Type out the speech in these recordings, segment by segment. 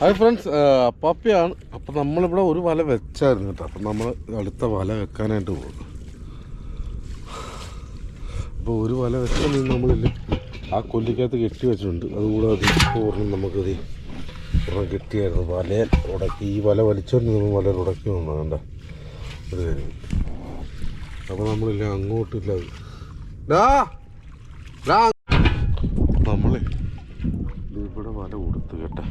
Hi friends പപ്പിയാണ്. അപ്പം നമ്മളിവിടെ ഒരു വല വെച്ചായിരുന്നു കേട്ടോ. അപ്പം നമ്മൾ അടുത്ത വല വെക്കാനായിട്ട് പോകും അപ്പോൾ ഒരു വല വെച്ചാൽ നമ്മളില്ല ആ കൊല്ലിക്കകത്ത് കെട്ടി വെച്ചിട്ടുണ്ട്. അതുകൂടാതെ പൂർണം നമുക്കത് പൂർണം കെട്ടിയായിരുന്നു. വല ഉടക്കി ഈ വല വലിച്ചോണ്ട് നമ്മൾ വല ഉടക്കി വന്നു വേണ്ട ഒരു കാര്യം അപ്പോൾ നമ്മളില്ല അങ്ങോട്ടില്ല. ഡാ ഡാ നമ്മളെ ഇവിടെ വല കൊടുത്തു കേട്ടെ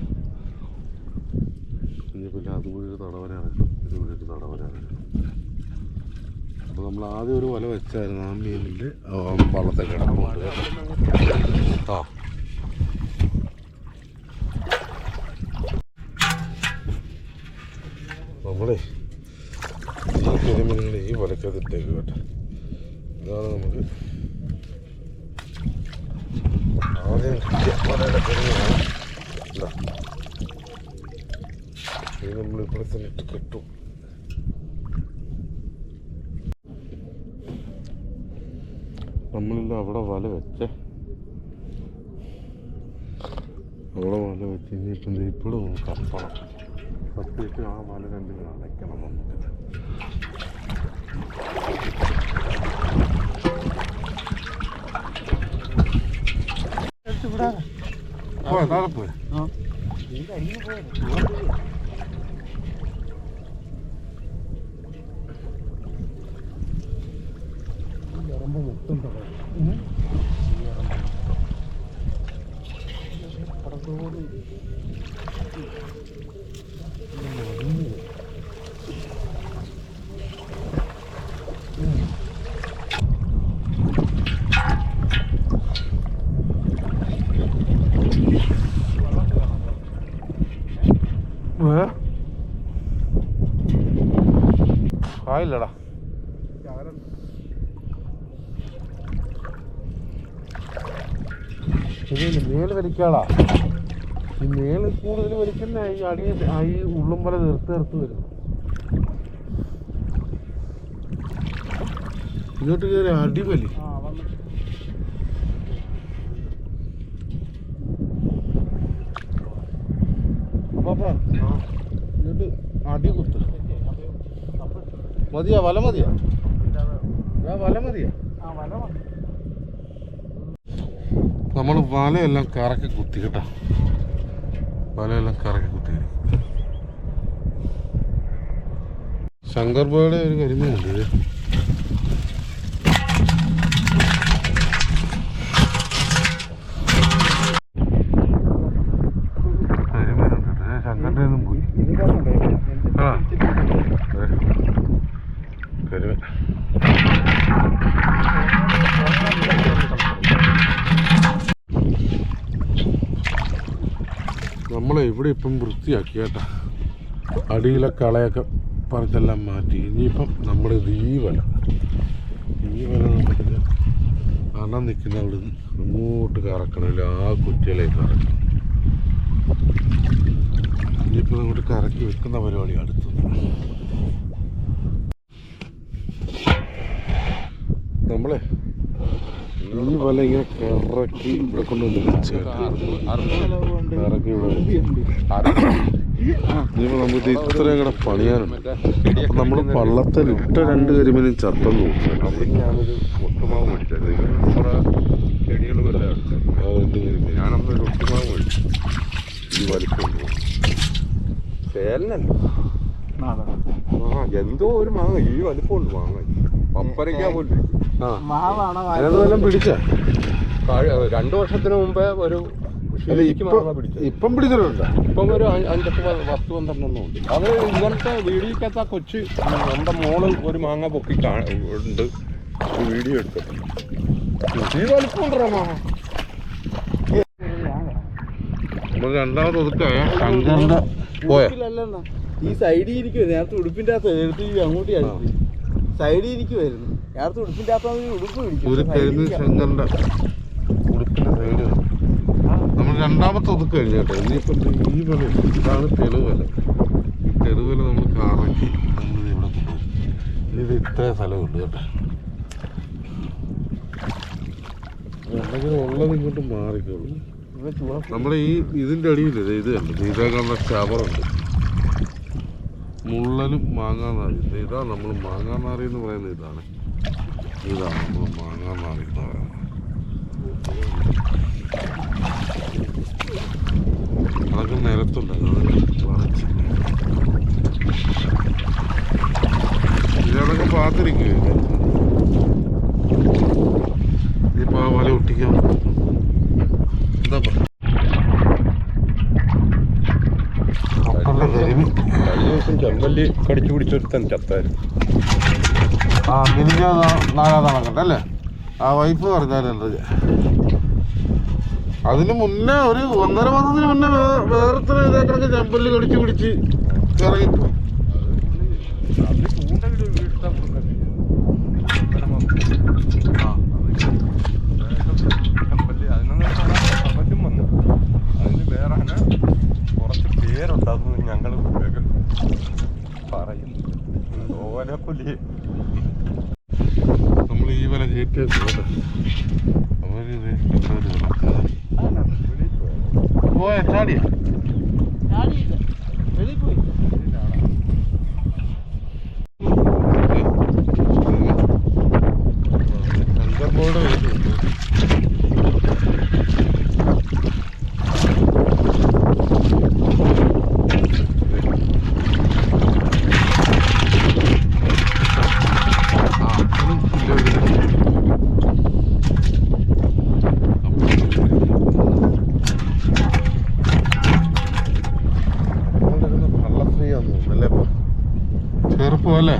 ഇനി പിന്നെ അതുകൂടി ഒരു തടവന ഇറക്കണം ഇതുകൂടി ഒരു തടവന ഇറക്കണം അപ്പോൾ ആദ്യം ഒരു വല വെച്ചായിരുന്നു ആ മീനിൽ വള്ളത്തെ കിടക്കുന്നുണ്ട് കേട്ടോ ആ. നമ്മളെ ഈ കരിമീനുകൾ ഈ വലക്കകത്തിട്ടേക്ക് കേട്ടോ. ഇതാണ് നമുക്ക് ആദ്യം വലയുടെ കരിമീനാണ്. ഇതാ. നമ്മളിപ്പോഴത്തെ നമ്മളില്ല അവിടെ വല വെച്ചേ. അവിടെ വല വെച്ച് ഇനിയിപ്പം ഇപ്പോഴും ഇവിടെ ഒന്ന് കപ്പണം കപ്പിയിട്ട് ആ വല രണ്ടിനും അടയ്ക്കണം നമുക്ക്. പോയ താഴെ പോയ. ആയില്ലടാ. ശരിയല്ല മേൽ വലിക്കാളാ ഈ മേൽ കൂടുതൽ വലിക്കുന്ന ഈ അടി ഈ ഉള്ളും പോലെ നിർത്തി നിർത്തി വരുന്നു ഇങ്ങോട്ട് കയറി അടിപൊളി അപ്പൊ ഇങ്ങോട്ട് അടി കുത്ത്. മതിയാ വല മതിയാ? ആ, വല മതിയാ. നമ്മൾ വലയെല്ലാം കറക്കി കുത്തി കേട്ടോ. വലയെല്ലാം കറക്കി കുത്തി. ശങ്കർ ബോയുടെ ഒരു കരിമീനുണ്ട് നമ്മളെ ഇവിടെ ഇപ്പം വൃത്തിയാക്കി കേട്ടാ അടിയിലെ കളയൊക്കെ പറിച്ചെല്ലാം മാറ്റി. ഇനിയിപ്പം നമ്മുടെ ഇത് ഈ വല. ഈ വല നമുക്ക് അണ നിൽക്കുന്ന അവിടെ അങ്ങോട്ട് കറക്കണമില്ല ആ കുറ്റിയിലേക്ക് കറക്കണം. ഇനിയിപ്പോൾ അങ്ങോട്ട് കറക്കി വെക്കുന്ന പരിപാടി അടുത്തത്. നമ്മളെ ഈ വല ഇങ്ങനെ കിറക്കി ഇവിടെ. ഇനിയിപ്പോ നമുക്ക് ഇത്രയും കൂടെ പണിയാനുണ്ട്. അപ്പൊ നമ്മൾ പള്ളത്തിൽ ഇട്ട രണ്ട് കരിമീനും ചത്തെന്ന് മേടിച്ചു ഈ വലിപ്പം ചേലനല്ല? ആ എന്തോ ഒരു മാങ്ങ. ഈ വലിപ്പമുണ്ട് മാങ്ങ വല്ലതും പിടിച്ച? കാഴ്- രണ്ടു വർഷത്തിന് മുമ്പേ ഒരു ഇപ്പം പിടിച്ചിട്ടുണ്ട്. ഇപ്പം ഒരു അഞ്ചെട്ട് പത്ത് പന്ത്രണ്ടെണ്ണം ഉണ്ട്. അത് ഇങ്ങനത്തെ വീഡിയോക്കകത്ത് കൊച്ച് നമ്മുടെ മോൾ ഒരു മാങ്ങ പൊക്കി ഉണ്ട്. വീഡിയോ എടുത്തിട്ടുണ്ട്. ഈ വലിപ്പമുണ്ടോ മാങ്ങ നമ്മൾ രണ്ടാമത് ഒതുക്കായ ശങ്കറിന്റെ പോയ? ഈ സൈഡിൽ ഇരിക്കുവായിരുന്നു നേരത്തെ ഉടുപ്പിന്റെ അകത്ത് അങ്ങോട്ട് സൈഡിൽ ഇരിക്കുവായിരുന്നു. നേരത്തെ ഉടുപ്പിന്റെ അകത്ത് ഈ ഉടുപ്പ് പിടിക്കും ഒരു കരിമീൻ ശങ്കറിന്റെ ഉടുപ്പിന്റെ സൈഡ് നമ്മൾ രണ്ടാമത്തെ ഒതുക്ക് കഴിഞ്ഞു കേട്ടോ. ഇനിയിപ്പം ഈ വില ഇതാണ് തെളിവല ഈ തെളിവല നമ്മൾ കാറാക്കി നമ്മൾ ഇവിടെ കൊണ്ടുപോകും. ഇത് ഇത്ര സ്ഥലമുണ്ട് കേട്ടോ. ഉണ്ടെങ്കിൽ ഉള്ളത് ഇങ്ങോട്ട് മാറിക്കോളൂ. നമ്മുടെ ഈ ഇതിന്റെ അടിയിൽ ഇത് കണ്ടു? ഇതേ കാണുന്ന ചവറുണ്ട്. മുള്ളനും മാങ്ങാനാറി ഇത് നമ്മൾ മാങ്ങാനാറി എന്ന് പറയുന്ന ഇതാണ്. ഇതാണ് നമ്മൾ മാങ്ങാനാറി എന്ന് പറയുന്നത്. അതൊക്കെ നിലത്തുണ്ട്. അതൊക്കെ വളച്ച്. ഇനിയിപ്പോ ആ വല ഒട്ടിക്കാൻ എന്താ പറയുക കഴിഞ്ഞ ദിവസം ചെമ്പല്ലി കടിച്ചു പിടിച്ചൊരുത്തൻ ചത്തായിരുന്നു. ആ അല്ലേ ആ വൈഫ് പറഞ്ഞാലല്ലോ അതിന് മുന്നേ ഒരു ഒന്നര മാസത്തിന് മുന്നേ വേറെ ഇതേക്കണക്ക് ചെമ്പല്ലി കടിച്ചു പിടിച്ച് ഇറങ്ങിപ്പോയി അത് ചൂണ്ടയിട് വീഴ്ത്താൻ ഒന്നര മാസം ആ ചെമ്പല്ലി അതിനൊന്നും അവറ്റും വന്നു അതിന് വേറെ അങ്ങനെ കുറച്ച് പേരുണ്ടാകുന്നു ഞങ്ങൾ പറയുന്നു ഓലക്കൊല്ലി നമ്മൾ ഈ വല കയറ്റി കേട്ടോ അവർ. പോയ? ചാടിയാ? ചാടിയില്ല വെളിയിൽ പോയി ശങ്കർബോർഡ് വരുന്നുണ്ട് ചെറുപ്പം അല്ലേ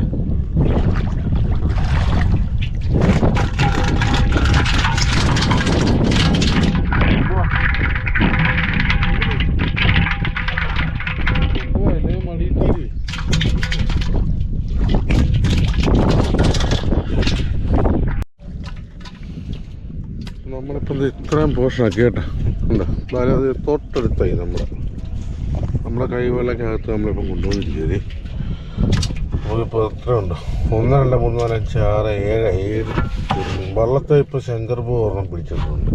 മടിയിട്ടീര് നമ്മളിപ്പോൾ ഇത് ഇത്രയും പോർഷനാക്കി കേട്ടോ ഉണ്ടോ അത് തൊട്ടടുത്തായി നമ്മുടെ. നമ്മുടെ കൈവെള്ളക്കകത്ത് നമ്മളിപ്പം കൊണ്ടുവന്നിരിക്കുന്നത് അപ്പോൾ എത്ര ഉണ്ട്? ഒന്ന് രണ്ട് മൂന്ന് നാല് അഞ്ച് ആറ് ഏഴ് ഏഴ്. വള്ളത്തെ ഇപ്പോൾ ശങ്കർപൂ ഒരെണ്ണം പിടിച്ചിട്ടുണ്ട്.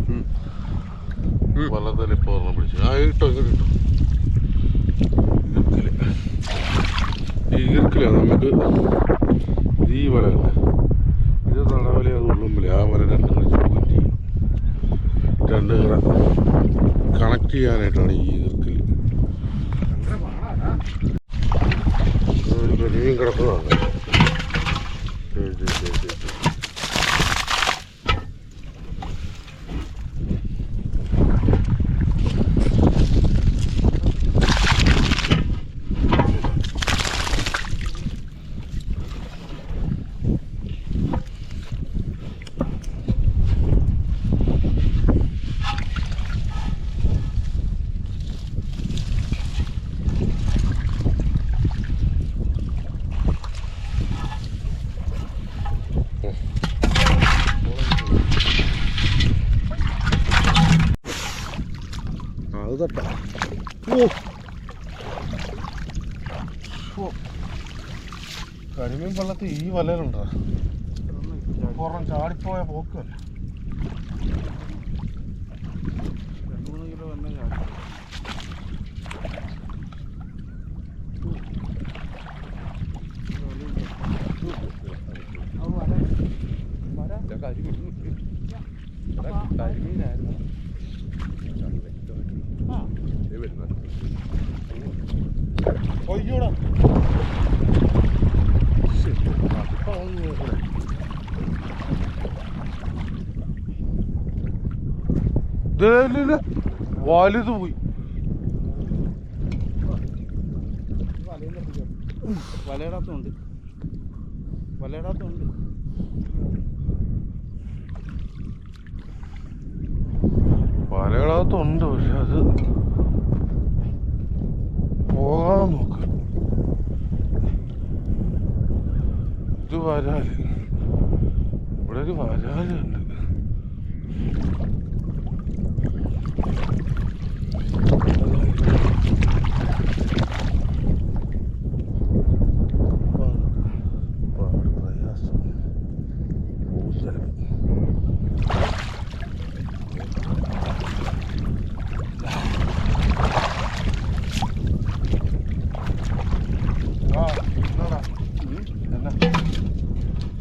വള്ളത്തിൽ ഇപ്പോൾ ഒരെണ്ണം പിടിച്ചു. ആ ഇട്ടോ ഇങ്ങോട്ട് ഇട്ടോ. ഈർക്കിൽ ഈ ഈർക്കില നമുക്ക് ഇത് ഈ വല ഇത് തടവല അത് ഉള്ളുമ്പില്ല ആ വല രണ്ടും കളിച്ച്. പോയിട്ട് കറ കണക്ട് ചെയ്യാനായിട്ടാണ് ഈ ഈർക്കിൽ കിടക്കുന്നതാണ് ശരി ശരി ശരി ശരി ശരി ആ, അത് തട്ടാ ഓ ഓ. വെള്ളത്തിൽ ഈ വലയിലുണ്ടോ? പുറം ചാടിപ്പോയ പോക്കല്ല രണ്ട് മൂന്ന് കിലോ തന്നെ ചാടി കരിമീനായിരുന്നു വരുന്നത് അയ്യോടാ വലുത് പോയി. വലയിടാത്തുണ്ട്. വലയിടാത്തുണ്ട്. വലയിടാത്തുണ്ട് പക്ഷെ അത് പോകാൻ നോക്ക്. ഇത് വരാൽ. ഇവിടെ ഒരു വരാലുണ്ട് പാട് പ്രയാസം പോകും ചിലപ്പോൾ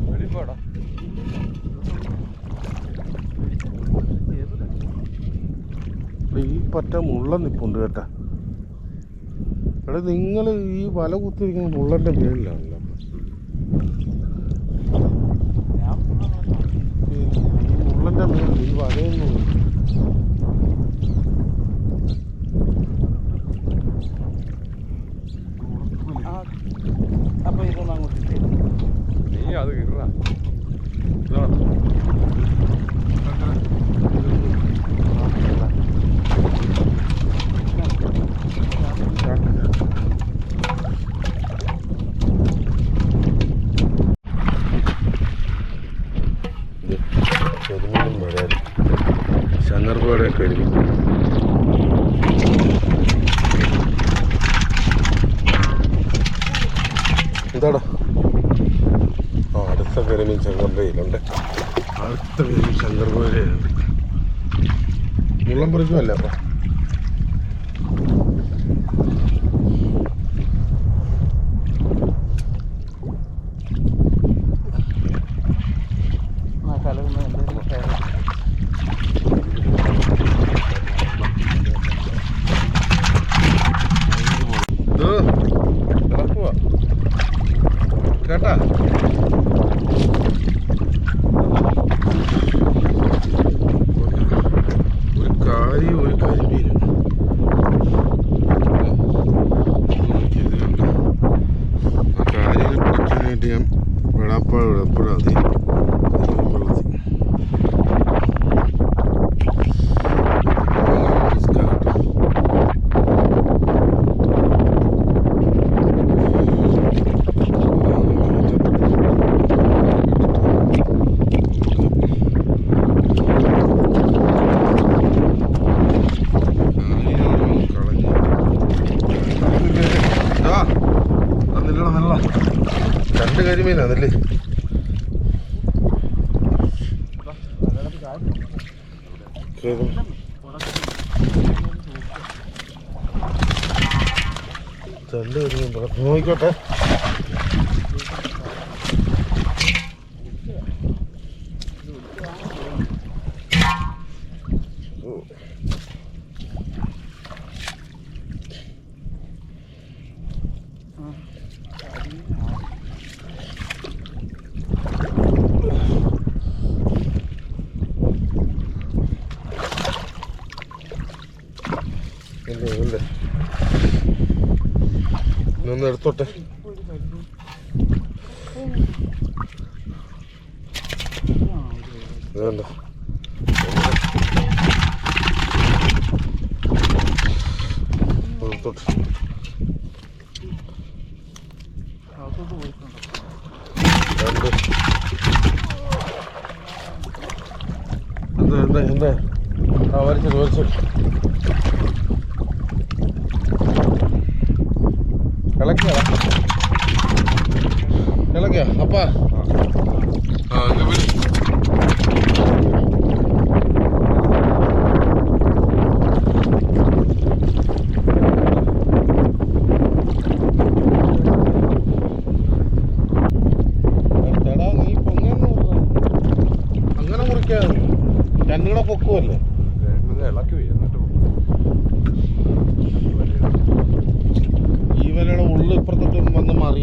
വരുമ്പോടാ ഈ പറ്റ മുള്ള നിപ്പുണ്ട് കേട്ടോ. എടാ നിങ്ങൾ ഈ വല കുത്തിരിക്കുന്ന മുള്ളന്റെ മേളിലാണല്ലോ ഞാൻ ഈ ഈ മുള്ളന്റെ മേളിൽ ഈ വലയൊന്നും ആ അപ്പൊ ഇതൊന്നും അങ്ങോട്ട് ഇട്ടേ. നീ അത് ഇറ ചെറുമീനും വരാൻ ശങ്കർപാടെ കഴിഞ്ഞു എന്താടാ ആ അടുത്ത കരിമീൻ ശങ്കറിന്റെ അടുത്ത കരിമീൻ ശങ്കർപാടയുണ്ട് മുള്ളം പറിക്കുമല്ല അപ്പം ആ കലകുന്ന എന്തെങ്കിലും കയറി. ഇത് ഇറക്കുക കേട്ടാ ഒരു കാര്യം ഒരു കരിമീനും നോക്കിയത് കണ്ടോ? ആ കാര്യം പിടിക്കാനായിട്ട് ഞാൻ വെടാപ്പാട് വെടപ്പെടാതെ കരിമീൻ വെള്ളത്തിൽ റിസ്ക്കാ കേട്ടോ രണ്ട് കരിമീനാന്നല്ലേ രണ്ട് കരിമീൻ പറ നോക്കിക്കോട്ടെ. looks.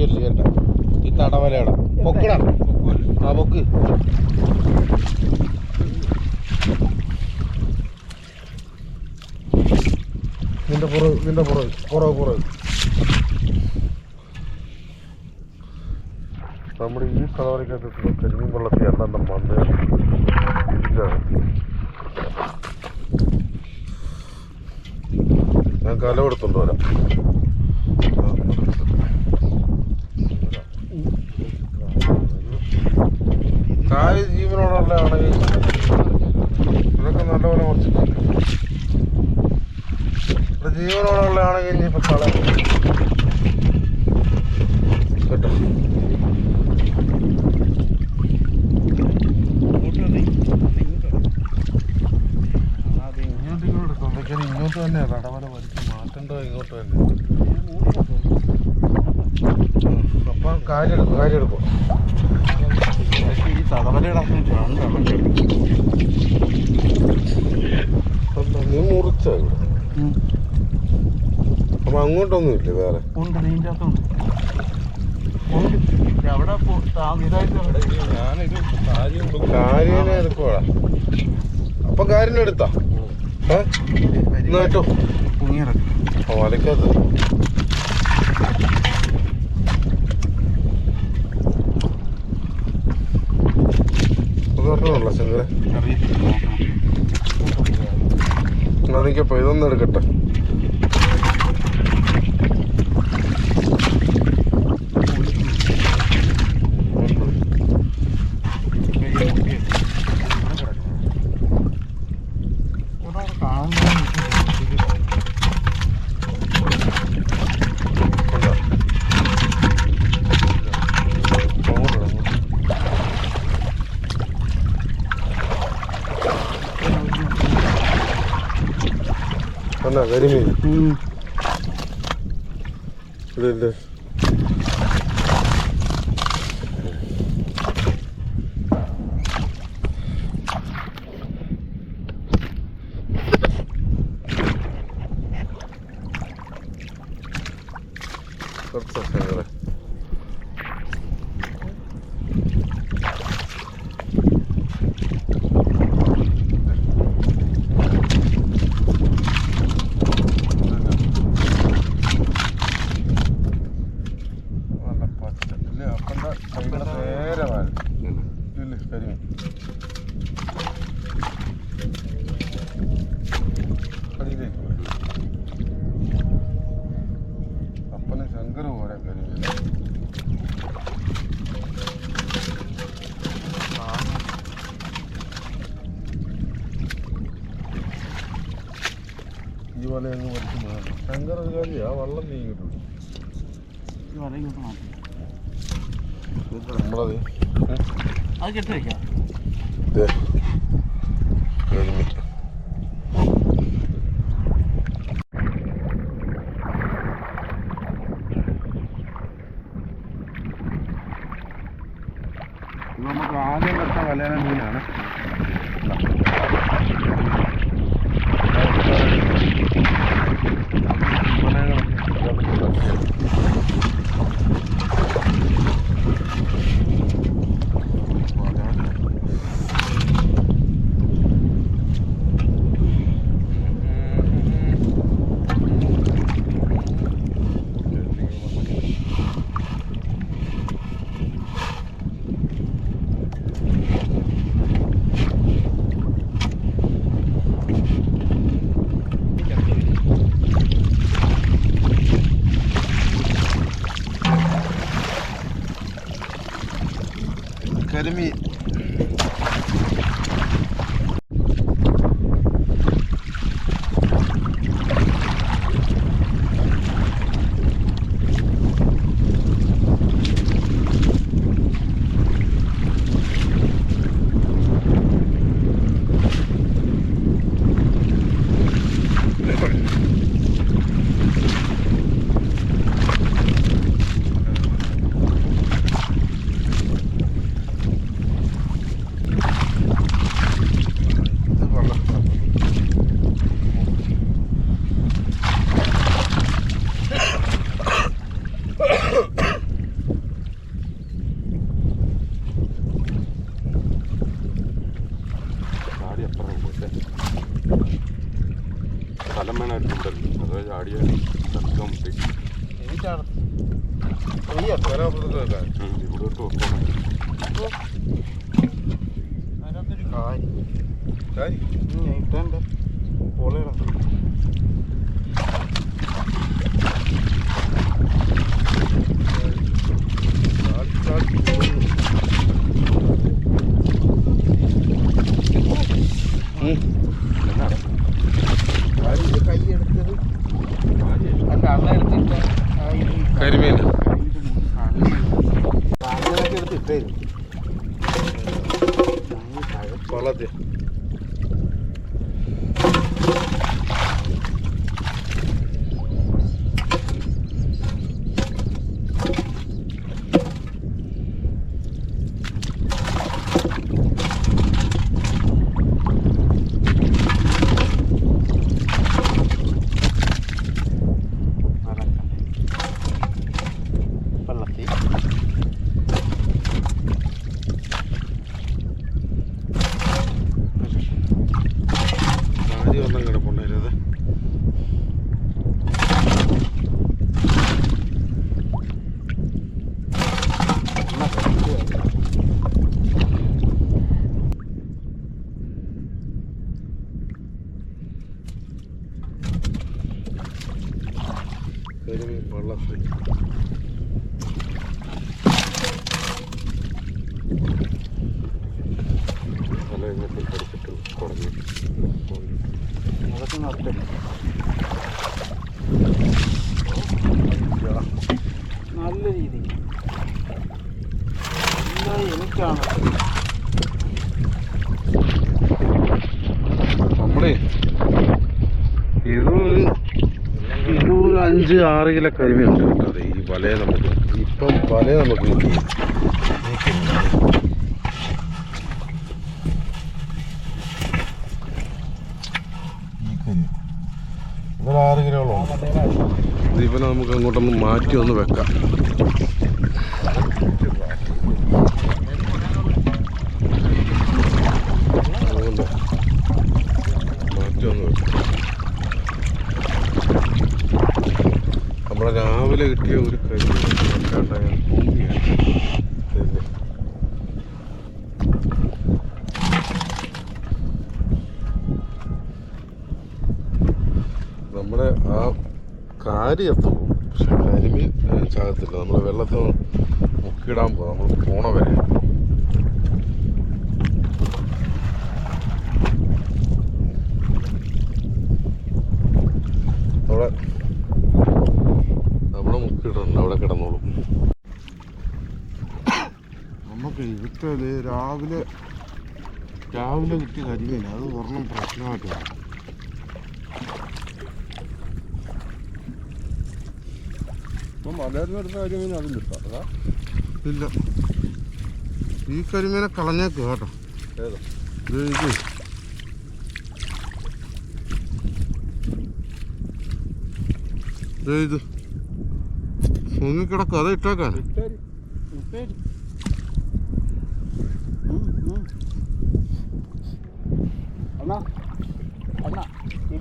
കേട്ടാ ഈ തടവലയുടെ. പൊക്കടാ. ആ പൊക്ക്. നിന്റെ പുറകെ നിന്റെ പുറകെ പുറകെ പുറകെ. നമ്മുടെ ഈ തടവലക്കകത്ത് കരിമീൻ വെള്ളത്തിൽ എണ്ണെണ്ണം മണ്ണ് ഞാൻ കല വരാം. ജീവനോടുള്ള ആണെങ്കിൽ ഇതൊക്കെ നല്ലപോലെ മുറിച്ചിട്ടുണ്ട് ഇവിടെ ജീവനോടുള്ള ആണെങ്കിൽ ഇനിയിപ്പോ കള കേട്ടോ? ഇങ്ങോട്ട് തന്നെ തടവല വലിച്ച് മാറ്റേണ്ടോ ഇങ്ങോട്ട് തന്നെ. അപ്പം കാര്യം എടുക്കും കാര്യം എടുക്കും? മുറിച്ച അപ്പൊ അങ്ങോട്ടൊന്നും ഇല്ല വേറെ അവിടെ അപ്പൊ കാര്യം എടുത്താ ഏ എന്നാ പ്രശ്നങ്ങളെ എനിക്കപ്പോൾ ഇതൊന്നും എടുക്കട്ടെ. ഇതാ കരിമീൻ ഇതല്ലേ കുറച്ച് 个。对，就是你。Let me eat. Fala dele. കരിമീൻ വള്ളത്തിൽ തല ഇങ്ങോട്ട് കടിച്ചിട്ട് കുറഞ്ഞു അതൊക്കെ നഷ്ടം നല്ല രീതി എനിക്കാണ് നമ്മളേ ഇതൊരു ഇതൊരു അഞ്ച് ആറ് കിലോ കരിമീനുണ്ട് കേട്ടോ അതെ ഈ വലയെ നമുക്ക് ഇപ്പം വലയെ നമുക്ക് കിട്ടി ആറ് കിലോളം നമുക്ക് അങ്ങോട്ടൊന്ന് മാറ്റി ഒന്ന് വെക്കാം അതുകൊണ്ട് മാറ്റി ഒന്ന് വെക്കാം നമ്മളെ രാവിലെ കിട്ടിയ ഒരു കരിമീൻ വെക്കാണ്ടായ ഭൂമിയാണ് ഇതിന്. നമ്മുടെ ആ കാരി എത്തും പക്ഷെ കരിമീൻ ഏ, ചാകത്തില്ല നമ്മൾ വെള്ളത്തിൽ മുക്കിയിടാൻ പോകാം നമ്മൾ പോണ വരെ അവിടെ അവിടെ മുക്കിയിട്ടുണ്ട് അവിടെ കിടന്നോളും നമുക്ക് ഇവിടുത്തെ രാവിലെ രാവിലെ കിട്ടിയ കരിമീൻ അത് ഒരെണ്ണം പ്രശ്നമായിട്ട് വരും. ഇപ്പം മലയിൽ വരുന്ന കരിമീൻ അതും അതാ? ഇല്ല. ഈ കരിമീനെ കളഞ്ഞേക്ക് കേട്ടോ. ഏതാ? ഇത്. ഇത്. മുങ്ങിക്കിടക്കും അത് ഇട്ടേക്കാൻ ഇട്ടേരി. ഉപ്പേരി.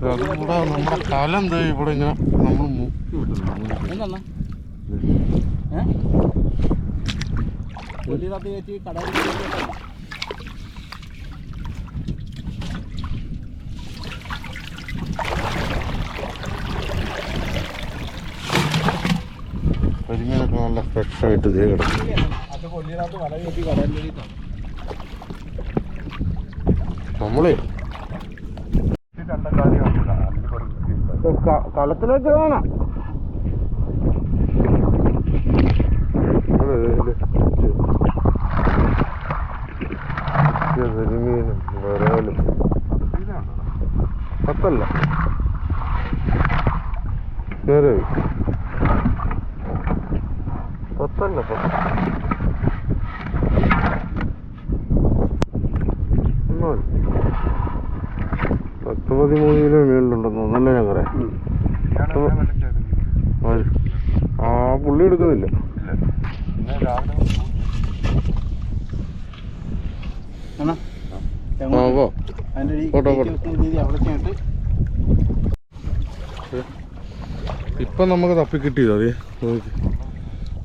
അതും കൂടെ നമ്മുടെ കലം ദേ ഇവിടെ ഇങ്ങനെ നമ്മൾ മുക്കി വിട്ടിട്ടുണ്ട് എന്താ കരിമീനൊക്കെ നല്ല ഫ്രഷായിട്ട് ഇതേ കിടക്കും നമ്മളേ ഈ കണ്ട കാര്യമാണ് അതിന് പഠിച്ചിട്ടുണ്ട് കളത്തിലേക്ക് കാണാം ചെന്നിട്ട് ഇപ്പൊ നമുക്ക് തപ്പി കിട്ടിയത് അതെ? നോക്കി.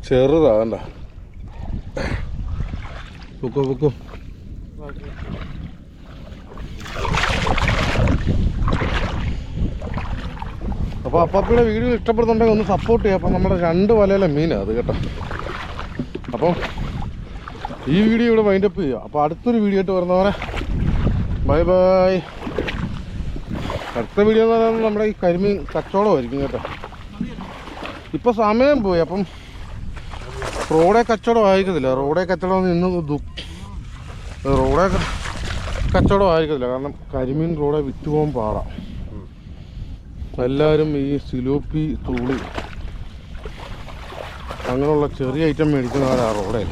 ചെറുതാ വേണ്ട പൊക്കോ പൊക്കോ. അപ്പോൾ അപ്പാപ്പിയുടെ വീഡിയോ ഇഷ്ടപ്പെടുന്നുണ്ടെങ്കിൽ ഒന്ന് സപ്പോർട്ട് ചെയ്യാം അപ്പം നമ്മുടെ രണ്ട് വലയിലെ മീനാണ് അത് കേട്ടോ. അപ്പം ഈ വീഡിയോ ഇവിടെ വൈൻഡപ്പ് ചെയ്യുക. അപ്പോൾ അടുത്തൊരു വീഡിയോ ആയിട്ട് വരുന്നവരെ ബൈ ബൈ അടുത്ത വീഡിയോ എന്ന് പറയുന്നത് നമ്മുടെ ഈ കരിമീൻ കച്ചവടമായിരിക്കും കേട്ടോ. ഇപ്പൊ സമയം പോയി. അപ്പം റോഡേ കച്ചവടം ആയിരിക്കത്തില്ല. റോഡേ കച്ചവടം ഇന്ന് റോഡേ കച്ചവടം ആയിരിക്കത്തില്ല. കാരണം കരിമീൻ റോഡെ വിറ്റുപോകാൻ പാടാം എല്ലാവരും ഈ സിലോപ്പി തൂളി അങ്ങനെയുള്ള ചെറിയ ഐറ്റം മേടിക്കുന്നവരാ റോഡേ.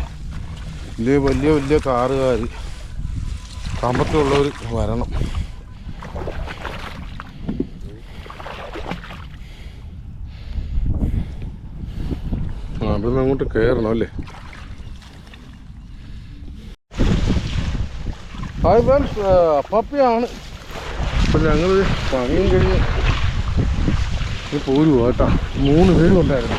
വലിയ വലിയ വലിയ കാറുകാർ സാമ്പത്തികമുള്ളവർ വരണം. അവിടുന്ന് അങ്ങോട്ട് കയറണം അല്ലേ? ഹായ് ഫ്രണ്ട്സ് പപ്പിയാണ്. അപ്പം ഞങ്ങൾ പണിയും കഴിഞ്ഞ് ഇനി പോരുവാ കേട്ടോ. മൂന്ന് പേരും ഉണ്ടായിരുന്നു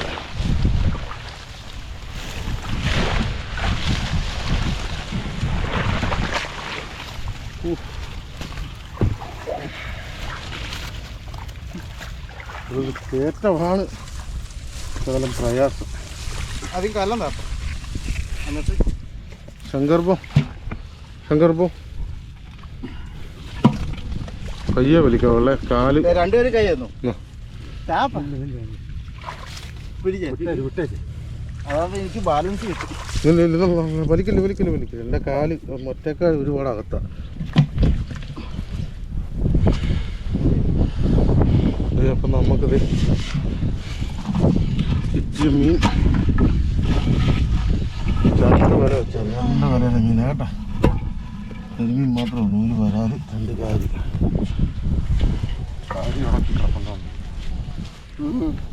കയറ്റമാണ് ശകലം പ്രയാസം. അധികം കല്ലം താപ്പം എന്നിട്ട്? ശങ്കർബോ ശങ്കർപ്പോ പയ്യെ വലിക്കാവുള്ളേ കാൽ. രണ്ടുപേരും കൈ തന്നു. എനിക്ക് ബാലൻസ് കിട്ടും. ഇല്ല ഇല്ല ഇല്ല, ഇല്ല, വലിക്കില്ല വലിക്കില്ല വലിക്കില്ല. എന്റെ കാൽ ഒറ്റക്കാൽ ഒരുപാട് അകത്താണ് അപ്പം നമുക്കത് മീൻ. രണ്ട് വര വെച്ചാൽ രണ്ട് വരയുടെ മീൻ കേട്ടാ കരിമീൻ മാത്രമേ ഉള്ളൂ ഒരു വരാൽ രണ്ട് കാരി Rocky Rapunzel. Hum.